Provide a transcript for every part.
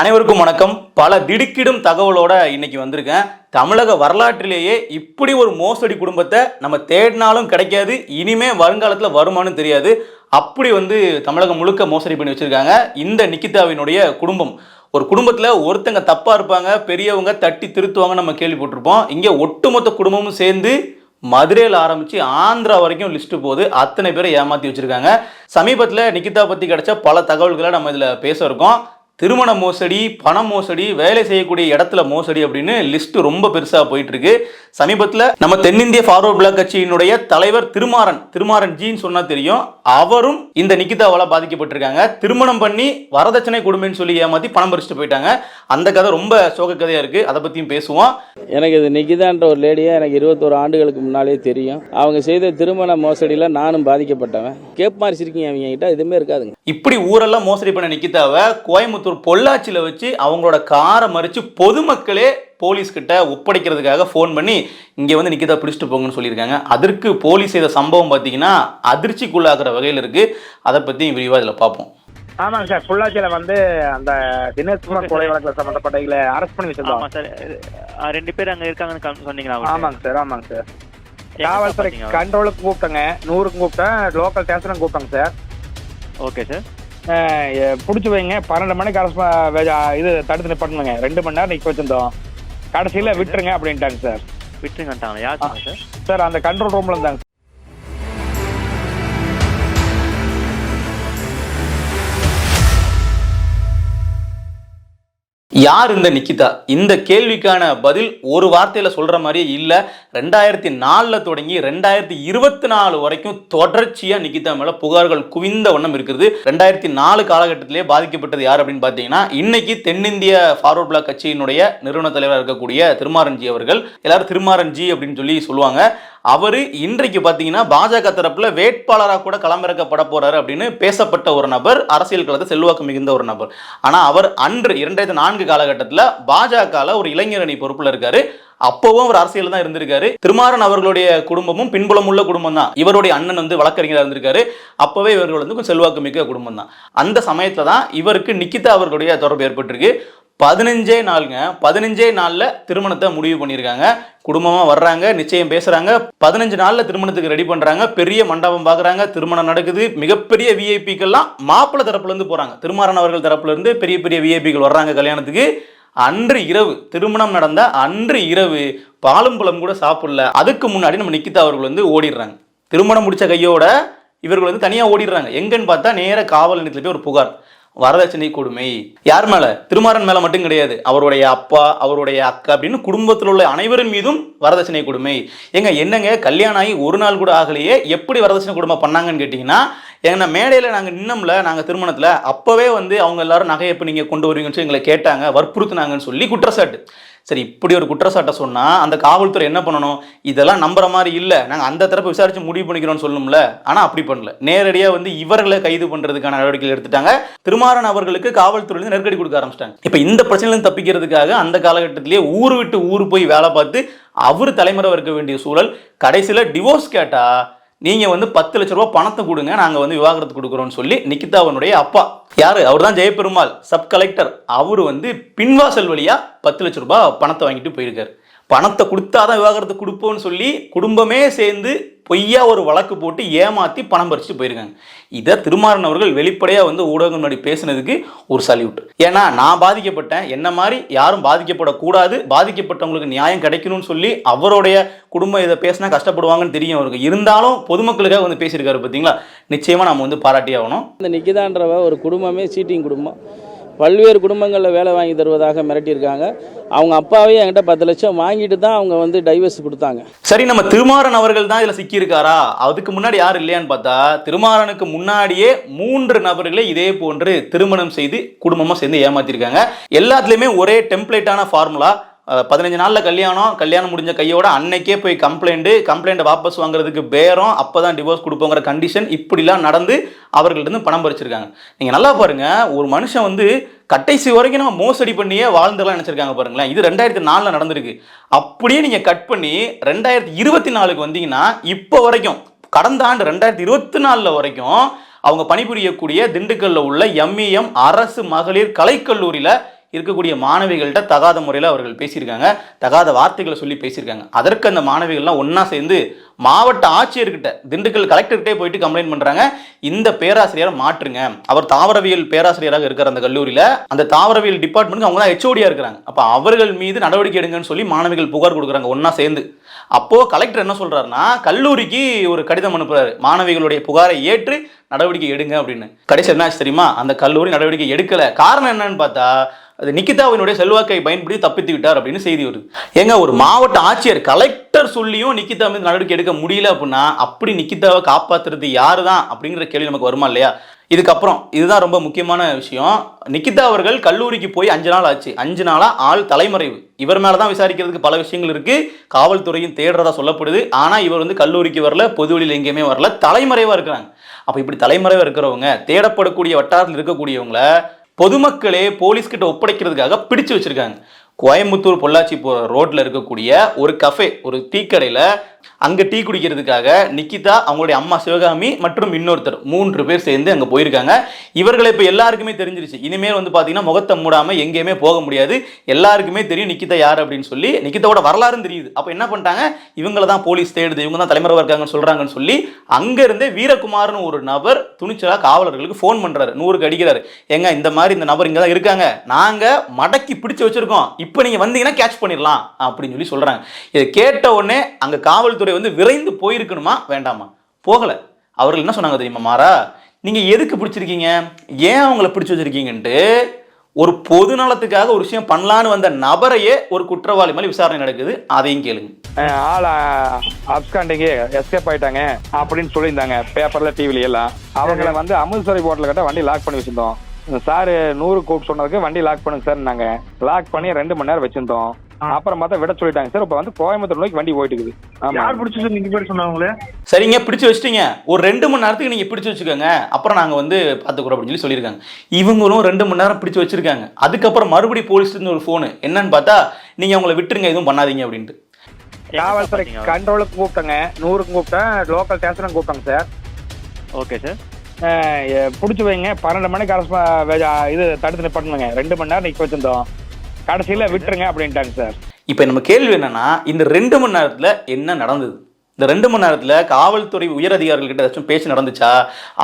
அனைவருக்கும் வணக்கம். பல திடுக்கிடும் தகவலோட இன்னைக்கு வந்திருக்கேன். தமிழக வரலாற்றிலேயே இப்படி ஒரு மோசடி குடும்பத்தை நம்ம தேடினாலும் கிடைக்காது இனிமே வருங்காலத்தில் வருமானு தெரியாது. அப்படி வந்து தமிழகம் முழுக்க மோசடி பண்ணி வச்சிருக்காங்க. இந்த நிக்கிதாவினுடைய குடும்பம். ஒரு குடும்பத்தில் ஒருத்தங்க தப்பாக இருப்பாங்க பெரியவங்க தட்டி திருத்துவாங்க நம்ம கேள்விப்பட்டிருப்போம். இங்கே ஒட்டுமொத்த குடும்பமும் சேர்ந்து மதுரையில் ஆரம்பித்து ஆந்திரா வரைக்கும் லிஸ்ட்டு போகுது அத்தனை பேரை ஏமாற்றி வச்சுருக்காங்க. சமீபத்தில் நிக்கிதா பற்றி கிடச்ச பல தகவல்களை நம்ம இதில் பேச இருக்கோம். திருமண மோசடி பண மோசடி வேலை செய்யக்கூடிய இடத்துல மோசடி அப்படின்னு லிஸ்ட் ரொம்ப பெருசாக போயிட்டு இருக்கு சமீபத்தில் நம்ம தென்னிந்திய ஃபார்வர்ட் பிளாக் கட்சியினுடைய தலைவர் திருமாறன் திருமாறன் ஜின்னு சொன்னா தெரியும். அவரும் இந்த நிக்கிதாவால் பாதிக்கப்பட்டிருக்காங்க. திருமணம் பண்ணி வரதட்சணை கொடுமைன்னு சொல்லி ஏமாத்தி பணம் பறிச்சுட்டு போயிட்டாங்க. அந்த கதை ரொம்ப சோக கதையா இருக்கு. அதை பத்தியும் பேசுவோம். எனக்கு இது நிகிதான்ற ஒரு லேடியை எனக்கு இருபத்தோரு ஆண்டுகளுக்கு முன்னாலே தெரியும். அவங்க செய்த திருமண மோசடியில் நானும் பாதிக்கப்பட்டவன். கேப் மாதிரி சிரிக்கிங்க அவங்க கிட்ட எதுவுமே இருக்காதுங்க. இப்படி ஊரெல்லாம் மோசடி பண்ண நிக்கிதாவை கோயம்புத்தூர் பொள்ளாச்சியில் வச்சு அவங்களோட காரை மறித்து பொதுமக்களே போலீஸ் கிட்ட ஒப்படைக்கிறதுக்காக ஃபோன் பண்ணி இங்கே வந்து நிக்கிதா பிடிச்சிட்டு போங்கன்னு சொல்லியிருக்காங்க. அதற்கு போலீஸ் செய்த சம்பவம் பார்த்தீங்கன்னா அதிர்ச்சிக்குள்ளாகிற வகையில் இருக்குது அதை பற்றி விரிவாக இதில் பார்ப்போம். ஆமாங்க சார். பொள்ளாச்சியில வந்து அந்த தினேஷ்குமார் கொலை வழக்கில் சம்மந்தப்பட்ட இதுல அரெஸ்ட் பண்ணி ஆமா சார். ரெண்டு பேர் அங்க இருக்காங்கன்னு கம்- சொன்னீங்களா? ஆமாங்க சார்? ஆமாங்க சார். காவல்துறை? கண்ட்ரோலுக்கு கூப்பிட்டேங்க. நூறுக்கு கூப்பிட்டேன். லோக்கல் ஸ்டேஷனுக்கு கூப்பிட்டேங்க சார். Okay sir. பிடிச்சி வைங்க. பன்னெண்டு மணிக்கு அரசு இது தடுத்து நிப்பாட்டணுங்க. ரெண்டு மணி நேரம் நிற்க வச்சிருந்தோம். கடைசியில் விட்டுருங்க அப்படின்ட்டாங்க சார். விட்டுருங்கன்ட்டாங்களா? யார் சார்? சார் அந்த கண்ட்ரோல் ரூம்ல இருந்தாங்க யார் இந்த நிக்கிதா? இந்த கேள்விக்கான பதில் ஒரு வார்த்தையில் சொல்கிற மாதிரியே இல்லை. ரெண்டாயிரத்தி நாலில் தொடங்கி ரெண்டாயிரத்தி இருபத்தி நாலு வரைக்கும் தொடர்ச்சியாக நிக்கிதா மேலே புகார்கள் குவிந்த வண்ணம் இருக்கிறது ரெண்டாயிரத்தி நாலு காலகட்டத்திலேயே பாதிக்கப்பட்டது யார் அப்படின்னு பார்த்தீங்கன்னா இன்னைக்கு தென்னிந்திய ஃபார்வர்ட் பிளாக் கட்சியினுடைய நிறுவன தலைவராக இருக்கக்கூடிய திருமாரன்ஜி அவர்கள். எல்லாரும் திருமாரன்ஜி அப்படின்னு சொல்லி சொல்லுவாங்க. அவர் இன்றைக்கு பார்த்தீங்கன்னா பாஜக தரப்பில் வேட்பாளராக கூட களமிறக்கப்பட போறாரு அப்படின்னு பேசப்பட்ட ஒரு நபர் அரசியல் களத்தை செல்வாக்கு மிகுந்த ஒரு நபர். ஆனால் அவர் அன்று இரண்டாயிரத்தி நான்கு காலகட்டத்தில் பாஜகவில் ஒரு இளைஞர் அணி பொறுப்பில் இருக்காரு. அப்பவும் அவர் அரசியல் தான் இருந்திருக்காரு. திருமாறன் அவர்களுடைய குடும்பமும் பின்புலம் உள்ள குடும்பம் தான். இவருடைய அண்ணன் வந்து வழக்கறிஞராக இருந்திருக்காரு. அப்பவே இவர்கள் வந்து கொஞ்சம் செல்வாக்கு மிக்க குடும்பம் தான். அந்த சமயத்துல தான் இவருக்கு நிக்கிதா அவர்களுடைய தொடர்பு ஏற்பட்டிருக்கு. பதினஞ்சே நாளுங்க. பதினஞ்சே நாளில் திருமணத்தை முடிவு பண்ணியிருக்காங்க. குடும்பமாக வர்றாங்க நிச்சயம் பேசுகிறாங்க பதினஞ்சு நாளில் திருமணத்துக்கு ரெடி பண்ணுறாங்க பெரிய மண்டபம் பார்க்குறாங்க திருமணம் நடக்குது. மிகப்பெரிய விஐபிக்கெல்லாம் மாப்பிள்ளை தரப்புலேருந்து போகிறாங்க திருமாறன் அவர்கள் தரப்புலேருந்து பெரிய பெரிய விஐபிகள் வர்றாங்க கல்யாணத்துக்கு. அன்று இரவு திருமணம் நடந்த அன்று இரவு பாலும் பழம் கூட சாப்பிடல. அதுக்கு முன்னாடி நம்ம நிக்கிதா அவர்கள் வந்து ஓடிடுறாங்க. திருமணம் முடித்த கையோட இவர்கள் வந்து தனியாக ஓடிடுறாங்க. எங்கன்னு பார்த்தா நேர காவல் நிலையத்தில் போய் ஒரு புகார். வரதட்சணை கொடுமை. யார் மேல? திருமாறன் மேல மட்டும் கிடையாது. அவருடைய அப்பா அவருடைய அக்கா அப்படின்னு குடும்பத்தில் உள்ள அனைவரின் மீதும் வரதட்சணை கொடுமை. ஏங்க என்னங்க? கல்யாணம் ஆகி ஒரு நாள் கூட ஆகலையே. எப்படி வரதட்சணை கொடுமை பண்ணாங்கன்னு கேட்டீங்கன்னா எங்க மேடையில் நாங்கள் நின்னோம்ல நாங்கள் திருமணத்தில் அப்போவே வந்து அவங்க எல்லாரும் நகையை எப்போ நீங்கள் கொண்டு வருவீங்கன்னு சொல்லி எங்களை கேட்டாங்க வற்புறுத்துனாங்கன்னு சொல்லி குற்றச்சாட்டு. சரி இப்படி ஒரு குற்றச்சாட்டை சொன்னால் அந்த காவல்துறை என்ன பண்ணணும்? இதெல்லாம் நம்புற மாதிரி இல்லை. நாங்கள் அந்த தரப்பு விசாரித்து முடிவு பண்ணிக்கிறோம்னு சொல்லணும்ல ஆனால் அப்படி பண்ணல. நேரடியாக வந்து இவர்களை கைது பண்ணுறதுக்கான நடவடிக்கைகள் எடுத்துட்டாங்க. திருமாறன் அவர்களுக்கு காவல்துறையிலிருந்து நெருக்கடி கொடுக்க ஆரம்பிச்சிட்டாங்க. இப்போ இந்த பிரச்சனையிலிருந்து தப்பிக்கிறதுக்காக அந்த காலகட்டத்திலேயே ஊர் விட்டு ஊர் போய் வேலை பார்த்து அவர் தலைமுறை இருக்க வேண்டிய சூழல். கடைசியில் டிவோர்ஸ் கேட்டா நீங்கள் வந்து பத்து லட்ச ரூபா பணத்தை கொடுங்க நாங்கள் வந்து விவாகரத்து கொடுக்குறோம்னு சொல்லி நிக்கிதாவனுடைய அப்பா. யார்? அவர் தான் ஜெயபெருமாள் சப் கலெக்டர் அவர் வந்து பின்வாசல் வழியாக பத்து லட்ச ரூபாய் பணத்தை வாங்கிட்டு போயிருக்காரு. பணத்தை கொடுத்தாதான் விவாகரத்து கொடுப்போம்னு சொல்லி குடும்பமே சேர்ந்து பொய்யா ஒரு வழக்கு போட்டு ஏமாத்தி பணம் பறிச்சுட்டு போயிருக்காங்க. இதை திருமாறன் அவர்கள் வெளிப்படையாக வந்து ஊடகம் முன்னாடி பேசுனதுக்கு ஒரு சல்யூட் ஏன்னா நான் பாதிக்கப்பட்டேன். என்ன மாதிரி? யாரும் பாதிக்கப்படக்கூடாது. பாதிக்கப்பட்டவங்களுக்கு நியாயம் கிடைக்கணும்னு சொல்லி அவருடைய குடும்பம் இதை பேசினா கஷ்டப்படுவாங்கன்னு தெரியும் அவருக்கு. இருந்தாலும் பொதுமக்களுக்காக வந்து பேசியிருக்காரு பார்த்தீங்களா? நிச்சயமாக நம்ம வந்து பாராட்டி ஆகணும். இந்த நிக்கிதான்றவ ஒரு குடும்பமே சீட்டிங் குடும்பம். பல்வேறு குடும்பங்களில் வேலை வாங்கி தருவதாக மிரட்டியிருக்காங்க. அவங்க அப்பாவே என்கிட்ட பத்து லட்சம் வாங்கிட்டு தான் அவங்க வந்து டைவர்ஸ் கொடுத்தாங்க. சரி நம்ம திருமாறன் அவர்கள் தான் இதில் சிக்கியிருக்காரா? அதுக்கு முன்னாடி யார் இல்லையான்னு பார்த்தா திருமாறனுக்கு முன்னாடியே மூன்று நபர்களை இதே போன்று திருமணம் செய்து குடும்பமாக சேர்ந்து ஏமாத்திருக்காங்க. எல்லாத்துலேயுமே ஒரே டெம்ப்ளேட்டான ஃபார்முலா பதினஞ்சு நாளில் கல்யாணம் கல்யாணம் முடிஞ்ச கையோட அன்னைக்கே போய் கம்ப்ளைண்ட்டு கம்ப்ளைண்ட்டை வாபஸ் வாங்குறதுக்கு பேரம் அப்போ தான் டிவோர்ஸ் கொடுப்போங்கிற கண்டிஷன் இப்படிலாம் நடந்து அவர்கள்ட்ட பணம் பறிச்சிருக்காங்க. நீங்கள் நல்லா பாருங்கள் ஒரு மனுஷன் வந்து கட்டைசி வரைக்கும் நம்ம மோசடி பண்ணியே வாழ்ந்துலாம் நினச்சிருக்காங்க பாருங்களேன். இது ரெண்டாயிரத்தி நாலில் நடந்திருக்கு. அப்படியே நீங்கள் கட் பண்ணி ரெண்டாயிரத்தி இருபத்தி நாலுக்கு வந்தீங்கன்னா இப்போ வரைக்கும் கடந்த ஆண்டு ரெண்டாயிரத்தி இருபத்தி நாலில் வரைக்கும் அவங்க பணிபுரியக்கூடிய திண்டுக்கல்ல உள்ள எம்இஎம் அரசு மகளிர் கலைக்கல்லூரியில் இருக்கக்கூடிய மாணவிகள்கிட்ட தகாத முறையில் அவர்கள் பேசியிருக்காங்க. தகாத வார்த்தைகளை சொல்லி பேசியிருக்காங்க. அதற்கு அந்த மாணவிகள்லாம் ஒன்றா சேர்ந்து மாவட்ட ஆட்சியர்கிட்ட திண்டுக்கல் கலெக்டர்கிட்டே போயிட்டு கம்ப்ளைண்ட் பண்ணுறாங்க இந்த பேராசிரியரை மாற்றுங்க. அவர் தாவரவியல் பேராசிரியராக இருக்கிற அந்த கல்லூரியில். அந்த தாவரவியல் டிபார்ட்மெண்ட்டுக்கு அவங்க தான் ஹெச்ஓடியாக இருக்கிறாங்க. அப்போ அவர்கள் மீது நடவடிக்கை எடுங்கன்னு சொல்லி மாணவிகள் புகார் கொடுக்குறாங்க ஒன்றா சேர்ந்து. அப்போது கலெக்டர் என்ன சொல்கிறாருன்னா கல்லூரிக்கு ஒரு கடிதம் அனுப்புகிறாரு மாணவிகளுடைய புகாரை ஏற்று நடவடிக்கை எடுங்க அப்படின்னு. கடைசி என்ன ஆச்சு தெரியுமா? அந்த கல்லூரி நடவடிக்கை எடுக்கலை. காரணம் என்னன்னு பார்த்தா அது நிக்கிதாவினுடைய செல்வாக்கை பயன்படுத்தி தப்பித்து விட்டார் அப்படின்னு செய்தி வருது. ஏங்க ஒரு மாவட்ட ஆட்சியர் கலெக்டர் சொல்லியும் நிக்கிதா மீது நடவடிக்கை எடுக்க முடியல அப்படின்னா அப்படி நிக்கிதாவை காப்பாத்துறது யாரு தான் அப்படிங்கிற கேள்வி நமக்கு வருமா இல்லையா? இதுக்கப்புறம் இதுதான் ரொம்ப முக்கியமான விஷயம். நிக்கிதா அவர்கள் கல்லூரிக்கு போய் அஞ்சு நாள் ஆச்சு. அஞ்சு நாளா ஆள் தலைமறைவு. இவர் மேலே தான் விசாரிக்கிறதுக்கு பல விஷயங்கள் இருக்கு. காவல்துறையும் தேடுறதா சொல்லப்படுது. ஆனா இவர் வந்து கல்லூரிக்கு வரல பொது வழியில் எங்கேயுமே வரல. தலைமறைவா இருக்கிறாங்க. அப்ப இப்படி தலைமறைவா இருக்கிறவங்க தேடப்படக்கூடிய வட்டாரத்தில் இருக்கக்கூடியவங்கள பொதுமக்களே போலீஸ்கிட்ட ஒப்படைக்கிறதுக்காக பிடிச்சு வச்சிருக்காங்க. கோயம்புத்தூர் பொள்ளாச்சி போகிற ரோட்டில் இருக்கக்கூடிய ஒரு கஃபே ஒரு டீ அங்கே டீ குடிக்கிறதுக்காக நிக்கிதா அவங்களுடைய அம்மா சிவகாமி மற்றும் இன்னொருத்தர் மூன்று பேர் சேர்ந்து அங்கே போயிருக்காங்க. இவர்களை இப்போ எல்லாருக்குமே தெரிஞ்சிருச்சு. இனிமேல் வந்து பார்த்தீங்கன்னா முகத்தை மூடாமல் எங்கேயுமே போக முடியாது. எல்லாருக்குமே தெரியும் நிக்கிதா யார் அப்படின்னு சொல்லி. நிக்கிதாவோட வரலாறும் தெரியுது. அப்போ என்ன பண்ணிட்டாங்க? இவங்கள தான் போலீஸ் தேடுது. இவங்க தான் தலைமறைவாக இருக்காங்கன்னு சொல்கிறாங்கன்னு சொல்லி அங்கேருந்தே வீரகுமார்னு ஒரு நபர் துணிச்சலாக காவலர்களுக்கு ஃபோன் பண்ணுறாரு நூறுக்கு அடிக்கிறாரு. ஏங்க இந்த மாதிரி இந்த நபர் இங்கே தான் இருக்காங்க. நாங்கள் மடக்கி பிடிச்சி வச்சிருக்கோம். இப்போ நீங்கள் வந்தீங்கன்னா கேட்ச் பண்ணிடலாம் அப்படின்னு சொல்லி சொல்கிறாங்க இதை கேட்ட உடனே அங்கே காவல்துறை வந்து விரைந்து போயிருக்கணுமா? வேண்டாமா. போகலை. அவர்கள் என்ன சொன்னாங்க தெரியுமா மாறா? நீங்கள் எதுக்கு பிடிச்சிருக்கீங்க? ஏன் அவங்கள பிடிச்சி வச்சிருக்கீங்கன்ட்டு ஒரு பொது நலத்துக்காக ஒரு விஷயம் பண்ணலான்னு வந்த நபரையே ஒரு குற்றவாளி மேலே விசாரணை நடக்குது. அதையும் கேளுங்க. ஆள் அப்ஸ்காண்டிங்க எஸ்கேப் ஆயிட்டாங்க அப்படின்னு சொல்லியிருந்தாங்க. பேப்பர்ல டிவில எல்லாம். அவங்கள வந்து அமிர்தசரி போர்ட்ல கிட்ட வண்டி லாக் பண்ணி வச்சிருந்தோம். சார் நூறு கூப்பிட்டு சொன்னதுக்கு வண்டி லாக் பண்ணுங்க சார் நாங்க லாக் பண்ணி ரெண்டு மணி நேரம் வச்சிருந்தோம். அப்புறம் பார்த்தா விட சொல்லிட்டாங்க. சார் இப்ப வந்து கோயம்புத்தூர் நோக்கி வண்டி போயிட்டு இருக்குது யார் பிடிச்சது நீங்க பேர் சொன்னாங்களே? சரிங்க பிடிச்சு வச்சிட்டீங்க. ஒரு ரெண்டு மணி நேரத்துக்கு நீங்கள் பிடிச்சு வச்சுக்கோங்க. அப்புறம் நாங்கள் வந்து பார்த்துக்குறோம் அப்படின்னு சொல்லி சொல்லியிருக்காங்க. இவங்களும் ரெண்டு மணி நேரம் பிடிச்சு வச்சிருக்காங்க. அதுக்கப்புறம் மறுபடியும் போலீஸ்லேருந்து ஒரு ஃபோனு என்னன்னு பார்த்தா நீங்கள் அவங்கள விட்டுருங்க எதுவும் பண்ணாதீங்க அப்படின்ட்டு. காவல்துறை கண்ட்ரோலுக்கு கூப்பிட்டங்க. நூறுக்கு கூப்பிட்டேன். லோக்கல் ஸ்டேஷனுக்கு கூப்பிட்டாங்க சார். ஓகே சார் பிடிச்சி வைங்க. பன்னெண்டு மணிக்கு அரசு இது தடுத்து நிப்பாட்டுங்க ரெண்டு மணி நேரம் நிக்க வச்சிருந்தோம். கடைசியில் விட்டுருங்க அப்படின்ட்டாங்க சார். இப்போ நம்ம கேள்வி என்னன்னா இந்த ரெண்டு மணி நேரத்தில் என்ன நடந்தது? இந்த ரெண்டு மணி நேரத்தில் காவல்துறை உயர் அதிகாரிகள்கிட்ட ஏதாச்சும் பேச்சு நடந்துச்சா?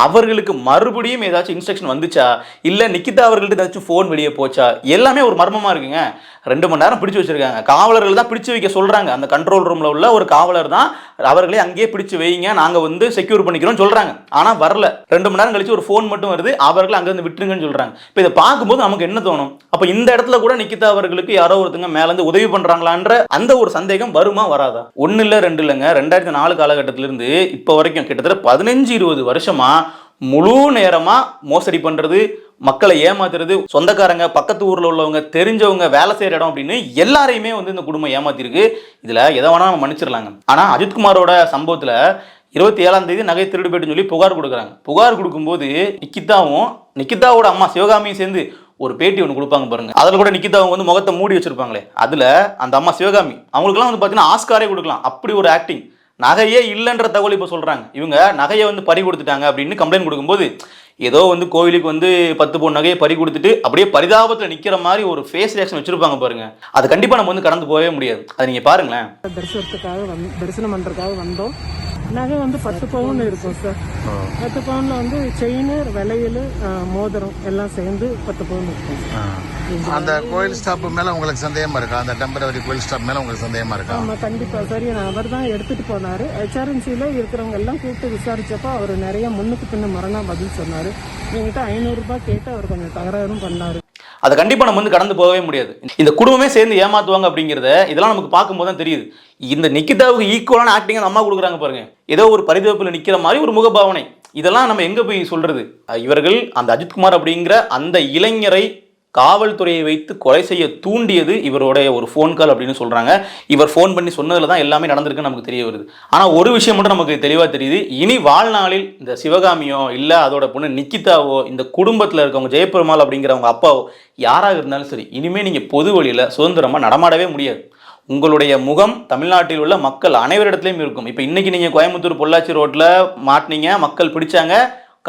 அவர்களுக்கு மறுபடியும் ஏதாச்சும் இன்ஸ்ட்ரக்ஷன் வந்துச்சா? இல்லை நிக்கிதா அவர்கள்ட்ட ஏதாச்சும் ஃபோன் வெளியே போச்சா? எல்லாமே ஒரு மர்மமாக இருக்குங்க. ரெண்டு மணி நேரம் பிடிச்சு வச்சிருக்காங்க. காவலர்கள் தான் பிடிச்சு வைக்க சொல்றாங்க. அந்த கண்ட்ரோல் ரூம்ல உள்ள ஒரு காவலர் தான் அவர்களே அங்கேயே பிடிச்சு வைங்க நாங்க வந்து செக்யூர் பண்ணிக்கிறோம் சொல்றாங்க. ஆனா வரல. ரெண்டு மணி நேரம் கழிச்சு ஒரு ஃபோன் மட்டும் வருது. அவர்கள் அங்கேருந்து விட்டுருங்கன்னு சொல்றாங்க. இப்போ இதை பார்க்கும்போது நமக்கு என்ன தோணும்? அப்ப இந்த இடத்துல கூட நிக்கிதா அவர்களுக்கு யாரோ ஒருத்தங்க மேல இருந்து உதவி பண்றாங்களான்ற அந்த ஒரு சந்தேகம் வருமா வராதா? ஒன்றும் இல்ல ரெண்டு இல்லைங்க. ரெண்டாயிரத்தி நாலு காலகட்டத்திலிருந்து இப்போ வரைக்கும் கிட்டத்தட்ட பதினஞ்சு இருபது வருஷமா முழு நேரமாக மோசடி பண்ணுறது மக்களை ஏமாத்துறது சொந்தக்காரங்க பக்கத்து ஊரில் உள்ளவங்க தெரிஞ்சவங்க வேலை செய்கிற இடம் அப்படின்னு எல்லாரையுமே வந்து இந்த குடும்பம் ஏமாத்திருக்கு. இதில் எதை வேணால் நம்ம மன்னிச்சிடலாங்க. ஆனால் அஜித்குமாரோட சம்பவத்தில் இருபத்தி ஏழாம் தேதி நகை திருடு போயிட்டுன்னு சொல்லி புகார் கொடுக்குறாங்க. புகார் கொடுக்கும்போது நிக்கிதாவும் நிக்கிதாவோட அம்மா சிவகாமியும் சேர்ந்து ஒரு பேட்டி ஒன்று கொடுப்பாங்க பாருங்க. அதில் கூட நிக்கிதாவும் வந்து முகத்தை மூடி வச்சிருப்பாங்களே. அதில் அந்த அம்மா சிவகாமி அவங்களுக்குலாம் வந்து பார்த்தீங்கன்னா ஆஸ்காரே கொடுக்கலாம். அப்படி ஒரு ஆக்டிங் நகையே இல்லைன்ற தகவல் இப்போ சொல்கிறாங்க இவங்க நகையை வந்து பறி கொடுத்துட்டாங்க அப்படின்னு கம்ப்ளைண்ட் கொடுக்கும்போது ஏதோ வந்து கோவிலுக்கு வந்து பத்து பவுன் நகையை பறி கொடுத்துட்டு அப்படியே பரிதாபத்தில் நிற்கிற மாதிரி ஒரு ஃபேஸ் ரியாக்ஷன் வச்சிருப்பாங்க பாருங்க. அது கண்டிப்பாக நம்ம வந்து கடந்து போகவே முடியாது. அது நீங்கள் பாருங்களேன். தரிசனத்துக்காக வந் தரிசனம் பண்ணுறதுக்காக வந்தோம். நகை வந்து பத்து பவுன் இருக்கும் சார் பத்து பவுன்ல வந்து செயின் வளையல் அஹ், மோதிரம் எல்லாம் சேர்ந்து பத்து பவுன் இருக்கும். அந்த கோயில் ஸ்டாப் மேல உங்களுக்கு சந்தேகமா இருக்கா? அந்த டெம்பரவரி கோயில் ஸ்டாப் மேல உங்களுக்கு சந்தேகமா இருக்கா? ஆமா கண்டிப்பா சரி அவர் தான் எடுத்துட்டு போனாரு. ஹெச்ஆர்என்சில இருக்கிறவங்க எல்லாம் கூப்பிட்டு விசாரிச்சப்போ அவர் நிறைய முன்னுக்கு பின்ன மரணா பதில் சொன்னாரு. என்கிட்ட ஐநூறு ரூபாய் கேட்டு அவர் கொஞ்சம் தகராறும் பண்ணாரு. அதை கண்டிப்பாக நம்ம வந்து கடந்து போகவே முடியாது. இந்த குடும்பமே சேர்ந்து ஏமாத்துவாங்க அப்படிங்கிறத இதெல்லாம் நமக்கு பார்க்கும்போது தான் தெரியுது. இந்த நிக்கிதாவுக்கு ஈக்குவலான ஆக்டிங் அந்த அம்மா கொடுக்குறாங்க பாருங்க. ஏதோ ஒரு பரிதவிப்பில் நிற்கிற மாதிரி ஒரு முகபாவனை. இதெல்லாம் நம்ம எங்கே போய் சொல்கிறது இவர்கள் அந்த அஜித்குமார் அப்படிங்கிற அந்த இளைஞரை காவல்துறையை வைத்து கொலை செய்ய தூண்டியது இவருடைய ஒரு ஃபோன் கால் அப்படின்னு சொல்றாங்க. இவர் ஃபோன் பண்ணி சொன்னதில் தான் எல்லாமே நடந்திருக்குன்னு நமக்கு தெரிய வருது. ஆனால் ஒரு விஷயம் மட்டும் நமக்கு தெளிவாக தெரியுது. இனி வாழ்நாளில் இந்த சிவகாமியோ இல்லை அதோட பொண்ணு நிக்கிதாவோ இந்த குடும்பத்தில் இருக்கவங்க ஜெயபெருமாள் அப்படிங்கிறவங்க அப்பாவோ யாராக இருந்தாலும் சரி இனிமேல் நீங்கள் பொது வழியில் சுதந்திரமாக நடமாடவே முடியாது. உங்களுடைய முகம் தமிழ்நாட்டில் உள்ள மக்கள் அனைவரிடத்துலையும் இருக்கும். இப்போ இன்னைக்கு நீங்கள் கோயம்புத்தூர் பொள்ளாச்சி ரோட்டில் மாட்டினீங்க மக்கள் பிடிச்சாங்க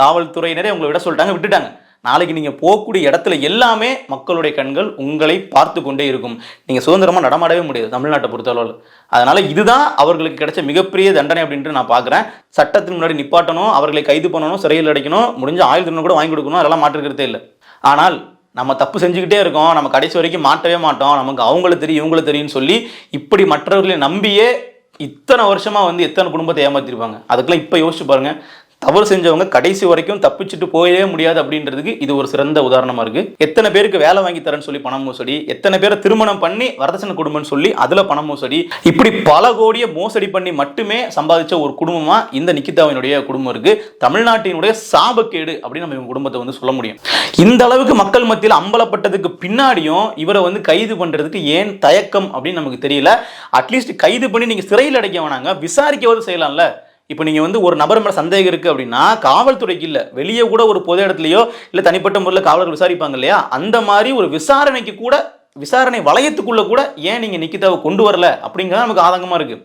காவல்துறையினரே உங்களை விட சொல்லிட்டாங்க விட்டுட்டாங்க. நாளைக்கு நீங்கள் போகக்கூடிய இடத்துல எல்லாமே மக்களுடைய கண்கள் உங்களை பார்த்து கொண்டே இருக்கும். நீங்கள் சுதந்திரமாக நடமாடவே முடியாது தமிழ்நாட்டை பொறுத்தளவில். அதனால் இதுதான் அவர்களுக்கு கிடைச்ச மிகப்பெரிய தண்டனை அப்படின்ட்டு நான் பார்க்குறேன். சட்டத்தின் முன்னாடி நிப்பாட்டணும் அவர்களை கைது பண்ணணும் சிறையில் அடைக்கணும் முடிஞ்ச ஆயுள் தண்டனை கூட வாங்கி கொடுக்கணும் அதெல்லாம் மாற்றுக்கிறதே இல்லை. ஆனால் நம்ம தப்பு செஞ்சுக்கிட்டே இருக்கோம் நம்ம கடைசி வரைக்கும் மாட்டவே மாட்டோம் நமக்கு அவங்கள தெரியும் இவங்கள தெரியும்னு சொல்லி இப்படி மற்றவர்களை நம்பியே இத்தனை வருஷமாக வந்து எத்தனை குடும்பத்தை ஏமாற்றிருப்பாங்க அதுக்கெல்லாம் இப்போ யோசிச்சு பாருங்கள் தவறு செஞ்சவங்க கடைசி வரைக்கும் தப்பிச்சுட்டு போயவே முடியாது அப்படின்றதுக்கு இது ஒரு சிறந்த உதாரணமா இருக்கு. எத்தனை பேருக்கு வேலை வாங்கி தரேன்னு சொல்லி பணம் மோசடி எத்தனை பேரை திருமணம் பண்ணி வரதட்சணை குடும்பம்னு சொல்லி அதுல பணம் மோசடி இப்படி பல கோடியை மோசடி பண்ணி மட்டுமே சம்பாதிச்ச ஒரு குடும்பமா இந்த நிக்கிதாவினுடைய குடும்பம் இருக்கு. தமிழ்நாட்டினுடைய சாபக்கேடு அப்படின்னு நம்ம இவங்க குடும்பத்தை வந்து சொல்ல முடியும். இந்த அளவுக்கு மக்கள் மத்தியில் அம்பலப்பட்டதுக்கு பின்னாடியும் இவரை வந்து கைது பண்றதுக்கு ஏன் தயக்கம் அப்படின்னு நமக்கு தெரியல. அட்லீஸ்ட் கைது பண்ணி நீங்க சிறையில் அடைக்க வேணாங்க. விசாரிக்கவது செய்யலாம்ல. இப்போ நீங்கள் வந்து ஒரு நபர் மேலே சந்தேகம் இருக்குது அப்படின்னா காவல்துறைக்கு இல்லை வெளியே கூட ஒரு பொது இடத்துலையோ இல்லை தனிப்பட்ட முறையில் காவலர்கள் விசாரிப்பாங்க இல்லையா? அந்த மாதிரி ஒரு விசாரணைக்கு கூட விசாரணை வளையத்துக்குள்ளே கூட ஏன் நீங்கள் நிக்கிதாவை கொண்டு வரல? அப்படிங்கிறது நமக்கு ஆதங்கமாக இருக்குது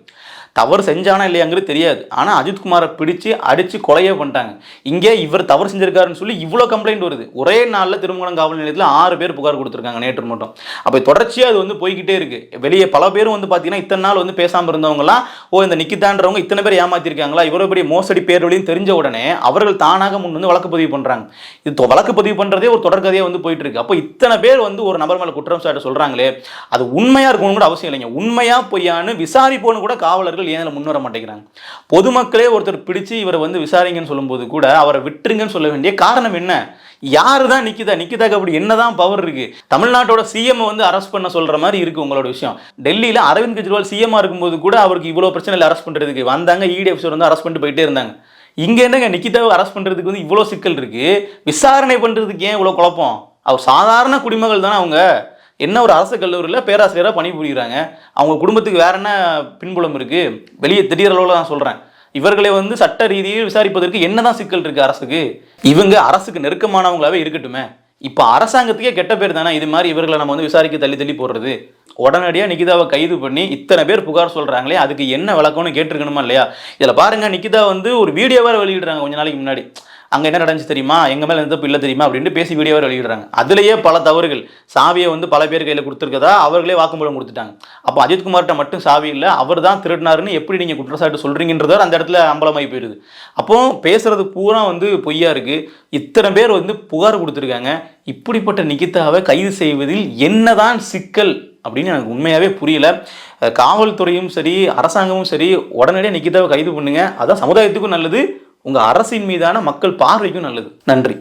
தவறு செஞ்சானா இல்லையாங்கிறது தெரியாது. ஆனால் அஜித்குமாரை பிடிச்சு அடித்து கொலையே பண்ணிட்டாங்க. இங்கே இவர் தவறு செஞ்சிருக்காருன்னு சொல்லி இவ்வளோ கம்ப்ளைண்ட் வருது. ஒரே நாளில் திருமணம் காவல் நிலையத்தில் ஆறு பேர் புகார் கொடுத்துருக்காங்க நேற்று மட்டும். அப்போ தொடர்ச்சியாக அது வந்து போய்கிட்டே இருக்கு. வெளியே பல பேரும் வந்து பார்த்தீங்கன்னா இத்தனை நாள் வந்து பேசாமல் இருந்தவங்களாம் ஓ இந்த நிக்கிதான்றவங்க இத்தனை பேர் ஏமாத்திருக்காங்களா? இவ்வளோ பெரிய மோசடி பேர் வழியும் தெரிஞ்ச உடனே அவர்கள் தானாக முன் வந்து வழக்கு பதிவு பண்ணுறாங்க இது வழக்கு பதிவு பண்ணுறதே ஒரு தொடர்கதையாக வந்து போயிட்டு இருக்கு. அப்போ இத்தனை பேர் வந்து ஒரு நபர் மேலே குற்றம் சாட்ட சொல்கிறாங்களே அது உண்மையாக இருக்கணும் கூட அவசியம் இல்லைங்க. உண்மையாக பொய்யான்னு விசாரிப்போன்னு கூட காவலர்கள் ஏன் அதில் முன் வர மாட்டேங்கிறாங்க? பொதுமக்களே ஒருத்தர் பிடிச்சு இவரை வந்து விசாரிங்கன்னு சொல்லும்போது கூட அவரை விட்டுருங்கன்னு சொல்ல வேண்டிய காரணம் என்ன? யாரு தான் நிக்கிதா? நிக்கிதாக்கு அப்படி என்னதான் பவர் இருக்கு? தமிழ்நாட்டோட சிஎம் வந்து அரெஸ்ட் பண்ண சொல்ற மாதிரி இருக்கு உங்களோட விஷயம். டெல்லியில அரவிந்த் கெஜ்ரிவால் சிஎம்மா இருக்கும்போது கூட அவருக்கு இவ்வளவு பிரச்சனை இல்லை அரெஸ்ட் பண்றதுக்கு வந்தாங்க இடி ஆஃபீஸர் வந்து அரெஸ்ட் பண்ணிட்டு போயிட்டே இருந்தாங்க. இங்க என்னங்க நிக்கிதாவை அரெஸ்ட் பண்றதுக்கு வந்து இவ்வளோ சிக்கல் இருக்கு? விசாரணை பண்றதுக்கு ஏன் இவ்வளோ குழப்பம்? அவர் சாதாரண குடிமகள் தானே அவங்க. என்ன ஒரு அரசு கல்லூரியில் பேராசிரியராக பணிபுரிகிறாங்க அவங்க குடும்பத்துக்கு வேற என்ன பின்புலம் இருக்கு? வெளியே திடீர் அளவில் நான் சொல்கிறேன் இவர்களை வந்து சட்ட ரீதியில் விசாரிப்பதற்கு என்னதான் சிக்கல் இருக்கு அரசுக்கு? இவங்க அரசுக்கு நெருக்கமானவங்களாவே இருக்கட்டுமே. இப்போ அரசாங்கத்துக்கே கெட்ட பேர் தானே? இது மாதிரி இவர்களை நம்ம வந்து விசாரிக்க தள்ளி தள்ளி போடுறது. உடனடியாக நிகிதாவை கைது பண்ணி இத்தனை பேர் புகார் சொல்கிறாங்களே அதுக்கு என்ன விளக்கம்னு கேட்டிருக்கணுமா இல்லையா? இதில் பாருங்க நிகிதா வந்து ஒரு வீடியோ வேறு வெளியிடுறாங்க கொஞ்ச நாளைக்கு முன்னாடி. அங்கே என்ன நடந்துச்சு தெரியுமா? எங்கள் மேலே எந்த இல்லை தெரியுமா? அப்படின்ட்டு பேசி வீடியோ வெளியிடுறாங்க. அதுலேயே பல தவறுகள். சாவியை வந்து பல பேர் கையில் கொடுத்துருக்கதா? அவர்களே வாக்குமூலம் கொடுத்துட்டாங்க. அப்போ அஜித்குமார்கிட்ட மட்டும் சாவி இல்லை. அவர் தான் திருடினாருன்னு எப்படி நீங்கள் குற்றச்சாட்டு சொல்கிறீங்கன்றதோ அந்த இடத்துல அம்பலமாகி போயிடுது அப்போ பேசுகிறது பூரா வந்து பொய்யா இருக்குது இத்தனை பேர் வந்து புகார் கொடுத்துருக்காங்க. இப்படிப்பட்ட நிகிதாவை கைது செய்வதில் என்னதான் சிக்கல் அப்படின்னு எனக்கு உண்மையாகவே புரியல. காவல்துறையும் சரி அரசாங்கமும் சரி உடனடியாக நிக்கிதாவை கைது பண்ணுங்க. அதான் சமுதாயத்துக்கும் நல்லது. உங்கள் அரசின் மீதான மக்கள் பார்வைக்கும் நல்லது. நன்றி.